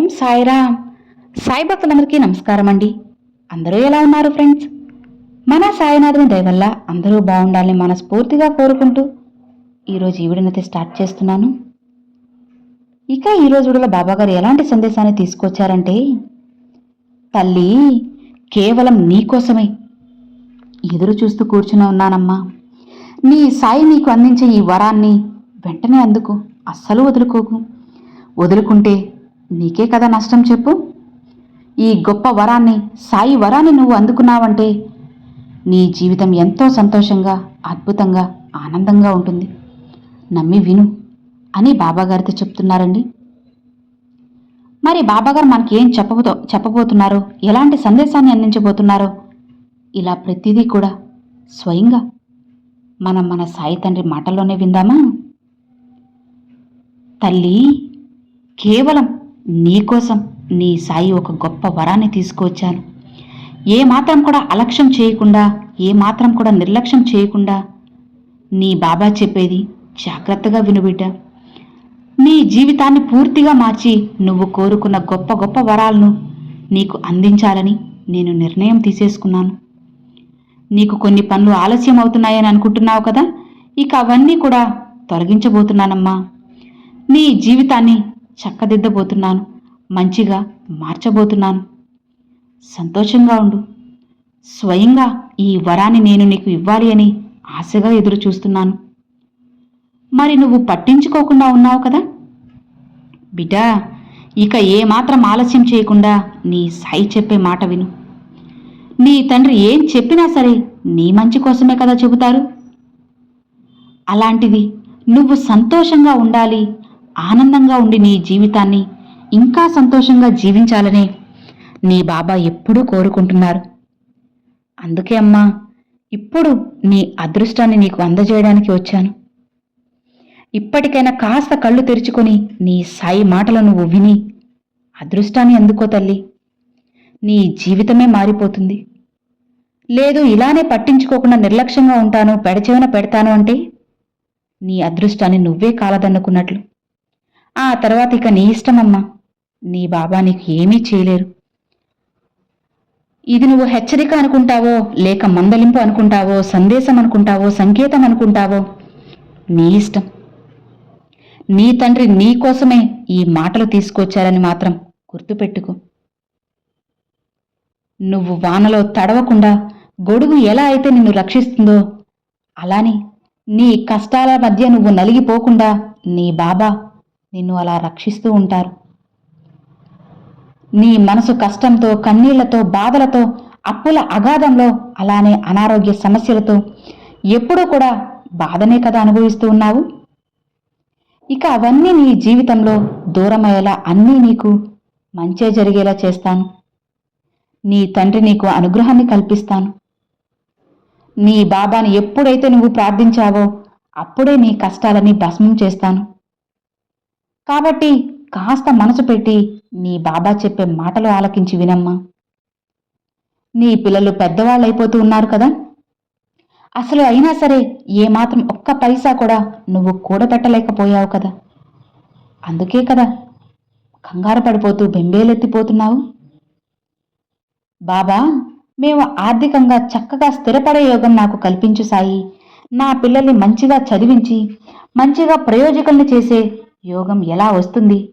ఓం సాయిరామ్. సాయి భక్తులందరికీ నమస్కారం అండి. అందరూ ఎలా ఉన్నారు ఫ్రెండ్స్? మన సాయినాథుని దయవల్ల అందరూ బాగుండాలని మనస్ఫూర్తిగా కోరుకుంటూ ఈరోజు ఈ విడినైతే స్టార్ట్ చేస్తున్నాను. ఇక ఈరోజు విడుదల బాబాగారు ఎలాంటి సందేశాన్ని తీసుకొచ్చారంటే తల్లి కేవలం నీకోసమే ఎదురు చూస్తూ కూర్చుని ఉన్నానమ్మా. నీ సాయి నీకు అందించే ఈ వరాన్ని వెంటనే అందుకు. అస్సలు వదులుకోకు. వదులుకుంటే నీకే కదా నష్టం చెప్పు? ఈ గొప్ప వరాన్ని సాయి వరాన్ని నువ్వు అందుకున్నావంటే నీ జీవితం ఎంతో సంతోషంగా అద్భుతంగా ఆనందంగా ఉంటుంది. నమ్మి విను అని బాబాగారితో చెప్తున్నారండి. మరి బాబాగారు మనకేం చెప్పబో చెప్పబోతున్నారో ఎలాంటి సందేశాన్ని అందించబోతున్నారో ఇలా ప్రతిదీ కూడా స్వయంగా మనం మన సాయి తండ్రి మాటల్లోనే విందామా? తల్లి కేవలం నీకోసం నీ సాయి ఒక గొప్ప వరాన్ని తీసుకువచ్చాను. ఏ మాత్రం కూడా అలక్ష్యం చేయకుండా ఏ మాత్రం కూడా నిర్లక్ష్యం చేయకుండా నీ బాబా చెప్పేది జాగ్రత్తగా వినుబిడ్డ నీ జీవితాన్ని పూర్తిగా మార్చి నువ్వు కోరుకున్న గొప్ప గొప్ప వరాలను నీకు అందించాలని నేను నిర్ణయం తీసేసుకున్నాను. నీకు కొన్ని పనులు ఆలస్యం అవుతున్నాయని అనుకుంటున్నావు కదా? ఇక అవన్నీ కూడా తొలగించబోతున్నానమ్మా. నీ జీవితాన్ని చక్కదిద్దబోతున్నాను. మంచిగా మార్చబోతున్నాను. సంతోషంగా ఉండు. స్వయంగా ఈ వరాన్ని నేను నీకు ఇవ్వాలి అని ఆశగా ఎదురు చూస్తున్నాను మరి నువ్వు పట్టించుకోకుండా ఉన్నావు కదా? బిడ్డా ఇక ఏమాత్రం ఆలస్యం చేయకుండా నీ సాయి చెప్పే మాట విను. నీ తండ్రి ఏం చెప్పినా సరే నీ మంచి కోసమే కదా చెబుతారు. అలాంటిది నువ్వు సంతోషంగా ఉండాలి ఆనందంగా ఉండి నీ జీవితాన్ని ఇంకా సంతోషంగా జీవించాలని నీ బాబా ఎప్పుడూ కోరుకుంటున్నారు. అందుకే అమ్మా ఇప్పుడు నీ అదృష్టాన్ని నీకు అందజేయడానికి వచ్చాను. ఇప్పటికైనా కాస్త కళ్ళు తెరుచుకొని నీ సాయి మాటలు నువ్వు విని అదృష్టాన్ని అందుకో తల్లి. నీ జీవితమే మారిపోతుంది. లేదు ఇలానే పట్టించుకోకుండా నిర్లక్ష్యంగా ఉంటాను పెడచెవిన పెడతాను అంటే నీ అదృష్టాన్ని నువ్వే కాలదన్నుకున్నట్లు. ఆ తర్వాత ఇక నీ ఇష్టమమ్మా. నీ బాబా నీకు ఏమీ చేయలేరు. ఇది నువ్వు హెచ్చరిక అనుకుంటావో లేక మందలింపు అనుకుంటావో సందేశం అనుకుంటావో సంకేతం అనుకుంటావో? నీ ఇష్టం. నీ తండ్రి నీ కోసమే ఈ మాటలు తీసుకొచ్చారని మాత్రం గుర్తుపెట్టుకో. నువ్వు వానలో తడవకుండా గొడుగు ఎలా అయితే నిన్ను రక్షిస్తుందో అలానే నీ కష్టాల మధ్య నువ్వు నలిగిపోకుండా నీ బాబా నిన్ను అలా రక్షిస్తూ ఉంటారు. నీ మనసు కష్టంతో కన్నీళ్ళతో బాధలతో అప్పుల అగాధంలో అలానే అనారోగ్య సమస్యలతో ఎప్పుడూ కూడా బాధనే కదా అనుభవిస్తూ ఉన్నావు? ఇక అవన్నీ నీ జీవితంలో దూరమయ్యేలా అన్నీ నీకు మంచే జరిగేలా చేస్తాను. నీ తండ్రి నీకు అనుగ్రహాన్ని కల్పిస్తాను. నీ బాబాని ఎప్పుడైతే నువ్వు ప్రార్థించావో అప్పుడే నీ కష్టాలని భస్మం చేస్తాను. కాబట్టి కాస్త మనసు పెట్టి నీ బాబా చెప్పే మాటలు ఆలకించి వినమ్మా. నీ పిల్లలు పెద్దవాళ్ళైపోతూ ఉన్నారు కదా. అసలు అయినా సరే ఏమాత్రం ఒక్క పైసా కూడా నువ్వు కూడబెట్టలేకపోయావు కదా. అందుకే కదా కంగారు పడిపోతూ బెంబేలెత్తిపోతున్నావు. బాబా మేము ఆర్థికంగా చక్కగా స్థిరపడే యోగం నాకు కల్పించు సాయి. నా పిల్లల్ని మంచిగా చదివించి మంచిగా ప్రయోజకుల్ని చేసే యోగం ఎలా వస్తుంది?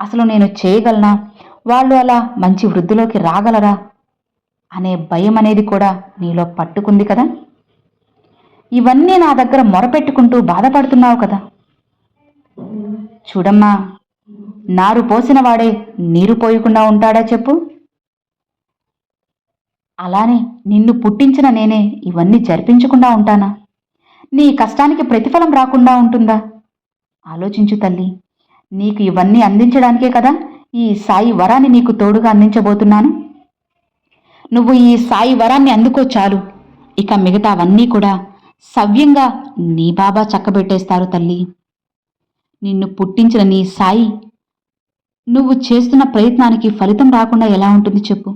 అసలు నేను చేయగలనా? వాళ్ళు అలా మంచి వృద్ధిలోకి రాగలరా? అనే భయం అనేది కూడా నీలో పట్టుకుంది కదా? ఇవన్నీ నా దగ్గర మొరపెట్టుకుంటూ బాధపడుతున్నావు కదా? చూడమ్మా నారు పోసిన వాడే నీరు పోయకుండా ఉంటాడా చెప్పు? అలానే నిన్ను పుట్టించిన నేనే ఇవన్నీ జరిపించకుండా ఉంటానా? నీ కష్టానికి ప్రతిఫలం రాకుండా ఉంటుందా? ఆలోచించు తల్లి. నీకు ఇవన్నీ అందించడానికే కదా ఈ సాయి వరాన్ని నీకు తోడుగా అందించబోతున్నాను. నువ్వు ఈ సాయి వరాన్ని అందుకో చాలు. ఇక మిగతావన్నీ కూడా సవ్యంగా నీ బాబా చక్కబెట్టేస్తారు తల్లి. నిన్ను పుట్టించిన నీ సాయి నువ్వు చేస్తున్న ప్రయత్నానికి ఫలితం రాకుండా ఎలా ఉంటుంది చెప్పు.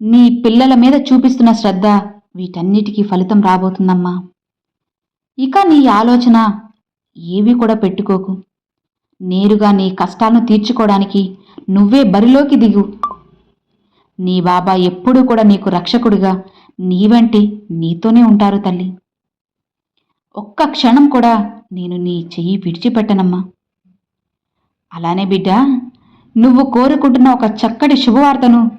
నీ పిల్లల మీద చూపిస్తున్న శ్రద్ధ వీటన్నిటికీ ఫలితం రాబోతుందమ్మా. ఇక నీ ఆలోచన ఏవి కూడా పెట్టుకోకు. నేరుగా నీ కష్టాలను తీర్చుకోవడానికి నువ్వే బరిలోకి దిగు. నీ బాబా ఎప్పుడూ కూడా నీకు రక్షకుడిగా నీ వెంటి నీతోనే ఉంటారు తల్లి. ఒక్క క్షణం కూడా నేను నీ చెయ్యి విడిచిపెట్టనమ్మా. అలానే బిడ్డ నువ్వు కోరుకుంటున్న ఒక చక్కటి శుభవార్తను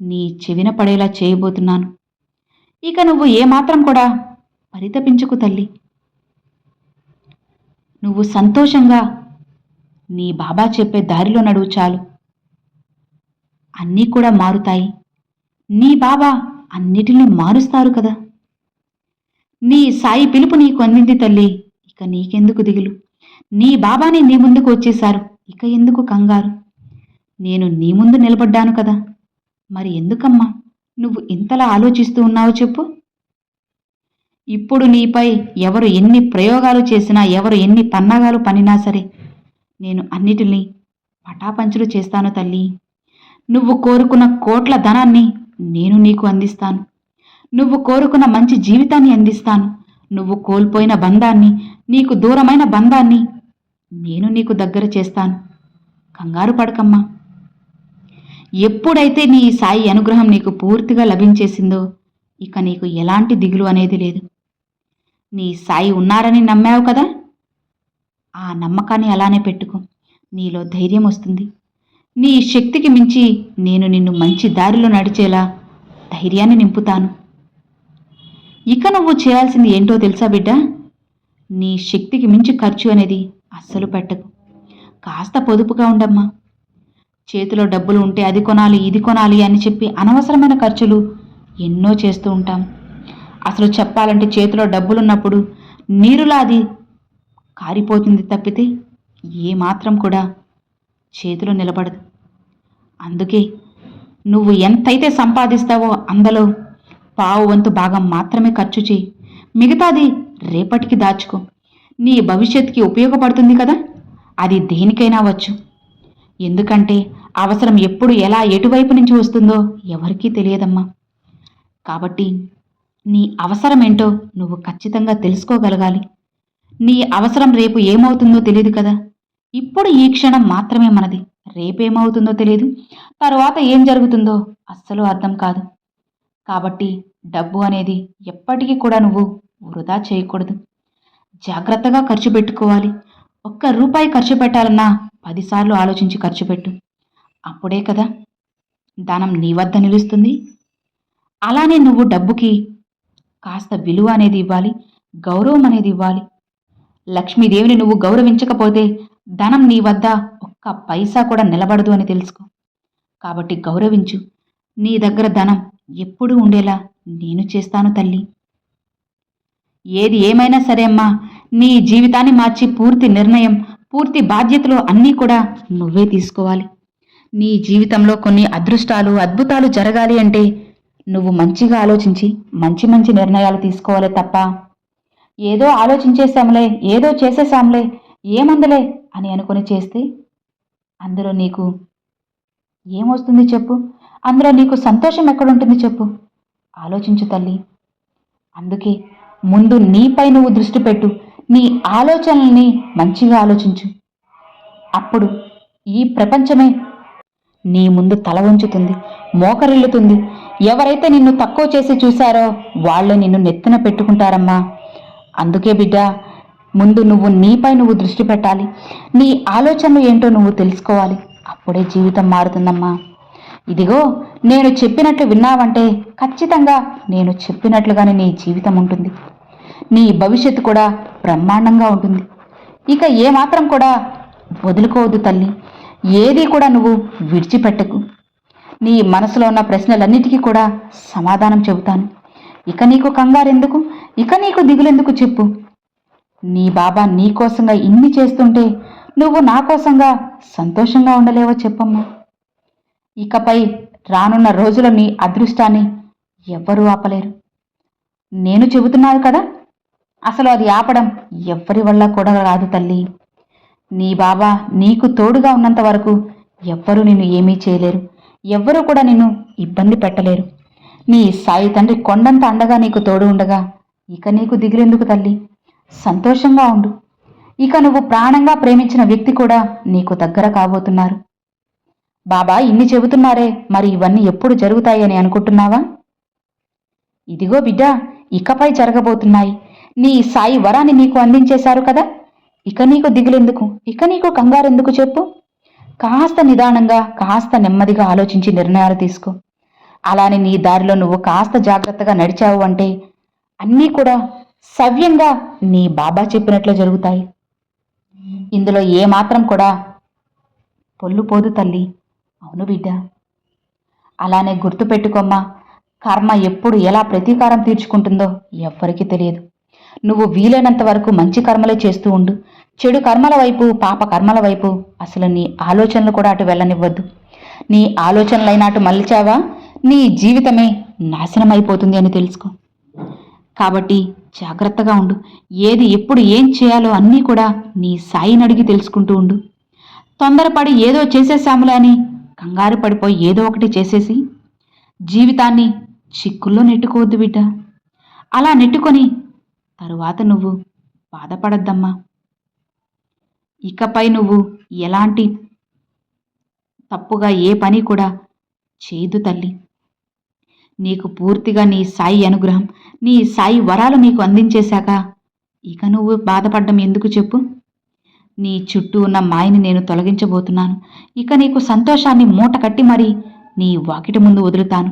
నీ చెవిన పడేలా చేయబోతున్నాను. ఇక నువ్వు ఏమాత్రం కూడా పరితపించుకు తల్లి. నువ్వు సంతోషంగా నీ బాబా చెప్పే దారిలో నడువు చాలు. అన్నీ కూడా మారుతాయి. నీ బాబా అన్నిటినీ మారుస్తారు కదా. నీ సాయి పిలుపు నీకు అందింది తల్లి. ఇక నీకెందుకు దిగులు? నీ బాబాని నీ ముందుకు వచ్చేశారు. ఇక ఎందుకు కంగారు? నేను నీ ముందు నిలబడ్డాను కదా. మరి ఎందుకమ్మా? నువ్వు ఇంతలా ఆలోచిస్తూ ఉన్నావో చెప్పు. ఇప్పుడు నీపై ఎవరు ఎన్ని ప్రయోగాలు చేసినా ఎవరు ఎన్ని పన్నాగాలు పనినా సరే నేను అన్నిటినీ పటాపంచులు చేస్తాను తల్లి. నువ్వు కోరుకున్న కోట్ల ధనాన్ని నేను నీకు అందిస్తాను. నువ్వు కోరుకున్న మంచి జీవితాన్ని అందిస్తాను. నువ్వు కోల్పోయిన బంధాన్ని నీకు దూరమైన బంధాన్ని నేను నీకు దగ్గర చేస్తాను. కంగారు పడకమ్మా. ఎప్పుడైతే నీ సాయి అనుగ్రహం నీకు పూర్తిగా లభించేసిందో ఇక నీకు ఎలాంటి దిగులు అనేది లేదు. నీ సాయి ఉన్నారని నమ్మావు కదా? ఆ నమ్మకాన్ని అలానే పెట్టుకో. నీలో ధైర్యం వస్తుంది. నీ శక్తికి మించి నేను నిన్ను మంచి దారిలో నడిచేలా ధైర్యాన్ని నింపుతాను. ఇక నువ్వు చేయాల్సింది ఏంటో తెలుసా బిడ్డ? నీ శక్తికి మించి ఖర్చు అనేది అస్సలు పెట్టకు. కాస్త పొదుపుగా ఉండమ్మా. చేతిలో డబ్బులు ఉంటే అది కొనాలి ఇది కొనాలి అని చెప్పి అనవసరమైన ఖర్చులు ఎన్నో చేస్తూ ఉంటాం. అసలు చెప్పాలంటే చేతిలో డబ్బులున్నప్పుడు నీరులా అది కారిపోతుంది తప్పితే ఏమాత్రం కూడా చేతిలో నిలబడదు. అందుకే నువ్వు ఎంతైతే సంపాదిస్తావో అందులో పావు వంతు భాగం మాత్రమే ఖర్చు చేయి. మిగతాది రేపటికి దాచుకో. నీ భవిష్యత్తుకి ఉపయోగపడుతుంది కదా? అది దేనికైనా వచ్చు. ఎందుకంటే అవసరం ఎప్పుడు ఎలా ఎటువైపు నుంచి వస్తుందో ఎవరికీ తెలియదమ్మా. కాబట్టి నీ అవసరం ఏంటో నువ్వు ఖచ్చితంగా తెలుసుకోగలగాలి. నీ అవసరం రేపు ఏమవుతుందో తెలియదు కదా. ఇప్పుడు ఈ క్షణం మాత్రమే మనది. రేపేమవుతుందో తెలియదు తరువాత ఏం జరుగుతుందో అస్సలు అర్థం కాదు. కాబట్టి డబ్బు అనేది ఎప్పటికీ కూడా నువ్వు వృధా చేయకూడదు. జాగ్రత్తగా ఖర్చు పెట్టుకోవాలి. ఒక్క రూపాయి ఖర్చు పెట్టాలన్నా పదిసార్లు ఆలోచించి ఖర్చు పెట్టు. అప్పుడే కదా ధనం నీ వద్ద నిలుస్తుంది. అలానే నువ్వు డబ్బుకి కాస్త విలువ అనేది ఇవ్వాలి గౌరవం అనేది ఇవ్వాలి. లక్ష్మీదేవిని నువ్వు గౌరవించకపోతే ధనం నీ వద్ద ఒక్క పైసా కూడా నిలబడదు అని తెలుసుకో. కాబట్టి గౌరవించు. నీ దగ్గర ధనం ఎప్పుడూ ఉండేలా నేను చేస్తాను తల్లి. ఏది ఏమైనా సరే అమ్మా నీ జీవితాన్ని మార్చి పూర్తి నిర్ణయం పూర్తి బాధ్యతలు అన్నీ కూడా నువ్వే తీసుకోవాలి. నీ జీవితంలో కొన్ని అదృష్టాలు అద్భుతాలు జరగాలి అంటే నువ్వు మంచిగా ఆలోచించి మంచి మంచి నిర్ణయాలు తీసుకోవాలి తప్ప. ఏదో ఆలోచించేశాంలే ఏదో చేసేశాంలే ఏమందలే అని అనుకుని చేస్తే అందులో నీకు ఏమొస్తుంది చెప్పు? అందులో నీకు సంతోషం ఎక్కడుంటుంది చెప్పు? ఆలోచించు తల్లి. అందుకే ముందు నీపై నువ్వు దృష్టి పెట్టు. నీ ఆలోచనల్ని మంచిగా ఆలోచించు. అప్పుడు ఈ ప్రపంచమే నీ ముందు తల వంచుతుంది మోకరిల్లుతుంది. ఎవరైతే నిన్ను తక్కువ చేసి చూశారో వాళ్ళు నిన్ను నెత్తిన పెట్టుకుంటారమ్మా. అందుకే బిడ్డ ముందు నువ్వు నీపై నువ్వు దృష్టి పెట్టాలి. నీ ఆలోచనలు ఏంటో నువ్వు తెలుసుకోవాలి. అప్పుడే జీవితం మారుతుందమ్మా. ఇదిగో నేను చెప్పినట్లు విన్నావంటే ఖచ్చితంగా నేను చెప్పినట్లుగానే నీ జీవితం ఉంటుంది. నీ భవిష్యత్తు కూడా బ్రహ్మాండంగా ఉంటుంది. ఇక ఏమాత్రం కూడా వదులుకోవద్దు తల్లి. ఏది కూడా నువ్వు విడిచిపెట్టకు. నీ మనసులో ఉన్న ప్రశ్నలన్నిటికీ కూడా సమాధానం చెబుతాను. ఇక నీకు కంగారెందుకు? ఇక నీకు దిగులెందుకు చెప్పు? నీ బాబా నీ కోసంగా ఇన్ని చేస్తుంటే నువ్వు నా కోసంగా సంతోషంగా ఉండలేవో చెప్పమ్మా. ఇకపై రానున్న రోజుల నీ అదృష్టాన్ని ఎవ్వరూ ఆపలేరు. నేను చెబుతున్నాను కదా? అసలు అది ఆపడం ఎవ్వరి వల్ల కూడా రాదు తల్లి. నీ బాబా నీకు తోడుగా ఉన్నంత వరకు ఎవ్వరూ నిన్ను ఏమీ చేయలేరు. ఎవ్వరూ కూడా నిన్ను ఇబ్బంది పెట్టలేరు. నీ సాయి తండ్రి కొండంత అండగా నీకు తోడు ఉండగా ఇక నీకు దిగులెందుకు తల్లి? సంతోషంగా ఉండు. ఇక నువ్వు ప్రాణంగా ప్రేమించిన వ్యక్తి కూడా నీకు దగ్గర కాబోతున్నారు. బాబా ఇన్ని చెబుతున్నారే మరి ఇవన్నీ ఎప్పుడు జరుగుతాయని అనుకుంటున్నావా? ఇదిగో బిడ్డ ఇకపై జరగబోతున్నాయి. నీ సాయి వరాన్ని నీకు అందించేశారు కదా? ఇక నీకు దిగులెందుకు? ఇక నీకు కంగారెందుకు చెప్పు? కాస్త నిదానంగా కాస్త నెమ్మదిగా ఆలోచించి నిర్ణయాలు తీసుకో. అలానే నీ దారిలో నువ్వు కాస్త జాగ్రత్తగా నడిచావు అంటే అన్నీ కూడా సవ్యంగా నీ బాబా చెప్పినట్లే జరుగుతాయి. ఇందులో ఏమాత్రం కూడా పొల్లు పోదు తల్లి. అవును బిడ్డ. అలానే గుర్తుపెట్టుకోమ్మా కర్మ ఎప్పుడు ఎలా ప్రతీకారం తీర్చుకుంటుందో ఎవ్వరికీ తెలియదు. నువ్వు వీలైనంత వరకు మంచి కర్మలే చేస్తూ ఉండు. చెడు కర్మల వైపు పాప కర్మల వైపు అసలు నీ ఆలోచనలు కూడా అటు వెళ్ళనివ్వద్దు. నీ ఆలోచనలైనా అటు మలిచావా నీ జీవితమే నాశనం అయిపోతుంది అని తెలుసుకో. కాబట్టి జాగ్రత్తగా ఉండు. ఏది ఎప్పుడు ఏం చేయాలో అన్నీ కూడా నీ సాయిని అడిగి తెలుసుకుంటూ ఉండు. తొందరపడి ఏదో చేసేసాములే అని కంగారు పడిపోయి ఏదో ఒకటి చేసేసి జీవితాన్ని చిక్కుల్లో నెట్టుకోవద్దు బిడ్డ. అలా నెట్టుకొని తరువాత నువ్వు బాధపడద్దమ్మా. ఇకపై నువ్వు ఎలాంటి తప్పుగా ఏ పని కూడా చేయదు తల్లి. నీకు పూర్తిగా నీ సాయి అనుగ్రహం నీ సాయి వరాలు నీకు అందించేశాక ఇక నువ్వు బాధపడ్డం ఎందుకు చెప్పు? నీ చుట్టూ ఉన్న మాయని నేను తొలగించబోతున్నాను. ఇక నీకు సంతోషాన్ని మూట కట్టి మరీ నీ వాకిటి ముందు వదులుతాను.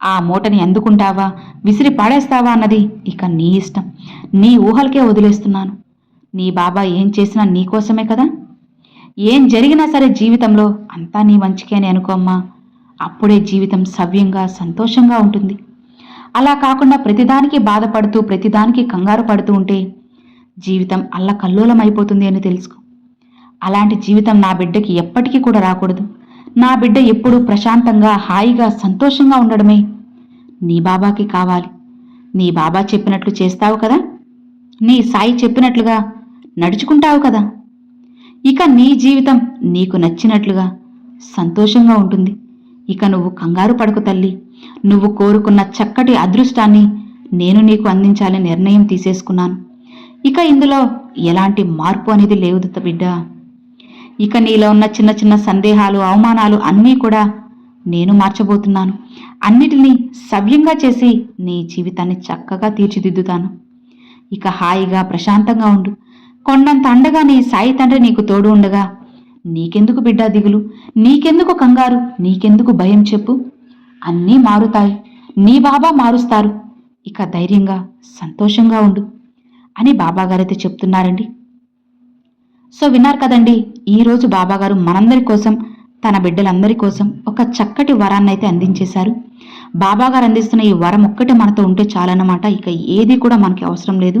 ఆ మూటని అందుకుంటావా? విసిరి పాడేస్తావా అన్నది ఇక నీ ఇష్టం. నీ ఊహలకే వదిలేస్తున్నాను. నీ బాబా ఏం చేసినా నీకోసమే కదా? ఏం జరిగినా సరే జీవితంలో అంతా నీ మంచికే అని అనుకోమ్మా అప్పుడే జీవితం సవ్యంగా సంతోషంగా ఉంటుంది. అలా కాకుండా ప్రతిదానికి బాధపడుతూ ప్రతిదానికి కంగారు పడుతూ ఉంటే జీవితం అల్లకల్లోలం అయిపోతుంది అని తెలుసుకో. అలాంటి జీవితం నా బిడ్డకి ఎప్పటికీ కూడా రాకూడదు. నా బిడ్డ ఎప్పుడూ ప్రశాంతంగా హాయిగా సంతోషంగా ఉండడమే నీ బాబాకి కావాలి. నీ బాబా చెప్పినట్లు చేస్తావు కదా? నీ సాయి చెప్పినట్లుగా నడుచుకుంటావు కదా. ఇక నీ జీవితం నీకు నచ్చినట్లుగా సంతోషంగా ఉంటుంది. ఇక నువ్వు కంగారు పడకు తల్లి. నువ్వు కోరుకున్న చక్కటి అదృష్టాన్ని నేను నీకు అందించాలని నిర్ణయం తీసేసుకున్నాను. ఇక ఇందులో ఎలాంటి మార్పు అనేది లేవు బిడ్డ. ఇక నీలో ఉన్న చిన్న చిన్న సందేహాలు అవమానాలు అన్నీ కూడా నేను మార్చబోతున్నాను. అన్నిటినీ సవ్యంగా చేసి నీ జీవితాన్ని చక్కగా తీర్చిదిద్దుతాను. ఇక హాయిగా ప్రశాంతంగా ఉండు. కొండంత అండగా నీ సాయి తండ్రి నీకు తోడు ఉండగా. నీకెందుకు బిడ్డా దిగులు? నీకెందుకు కంగారు? నీకెందుకు భయం చెప్పు? అన్నీ మారుతాయి. నీ బాబా మారుస్తారు. ఇక ధైర్యంగా సంతోషంగా ఉండు అని బాబాగారైతే చెప్తున్నారండి. సో విన్నారు కదండి ఈరోజు బాబాగారు మనందరి కోసం తన బిడ్డలందరి కోసం ఒక చక్కటి వరాన్నైతే అందించేశారు. బాబాగారు అందిస్తున్న ఈ వరం ఒక్కటే మనతో ఉంటే చాలన్నమాట. ఇక ఏది కూడా మనకి అవసరం లేదు.